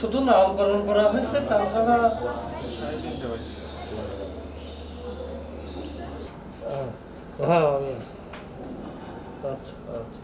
শুধু নামকরণ করা হয়েছে তাছাড়া হ্যাঁ আমি আচ্ছা আচ্ছা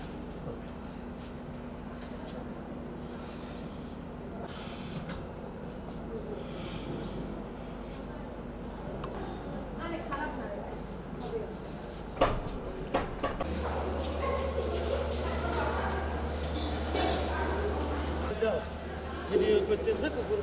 ఇది వచ్చేసి గురు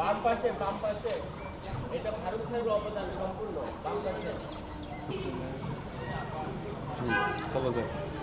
বাম পাশে বাম পাশে এটা ফারুক সাহেবের অবদান সম্পূর্ণ বাম পাশে চলো যায়